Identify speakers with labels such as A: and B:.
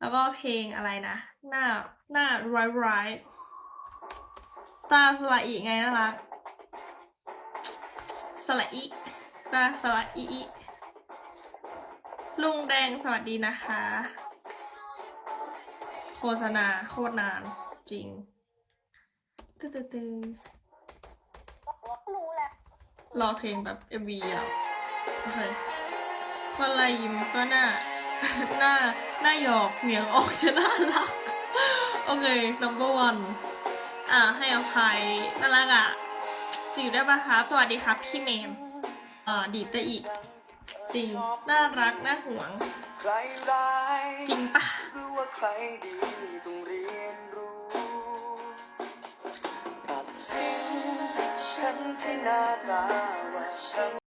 A: แล้วก็เพลงอะไรนะ หน้าหน้าร้ายร้ายตาสละอีไงนะคะสละอีตาสละอีอีลุงแดงสวัสดีนะคะ โฆษณาโคตรนานจริงตึ๊ดตึ๊ดตึ๊ด
B: รู้แหละ
A: รอเพลงแบบ MV อะโอเคคนไรยิ้มก็หน้า หน้าหน้าหยอกเหนียงออกจะน่ารัก โอเค number one อ่าให้อภัยน่ารักอะจีบได้ปะครับ สวัสดีครับ พี่เมมอ่าดีดได้อีก จริง น่ารัก น่าหวง จริงปะ
C: ฉันที่นาตาว่าฉัน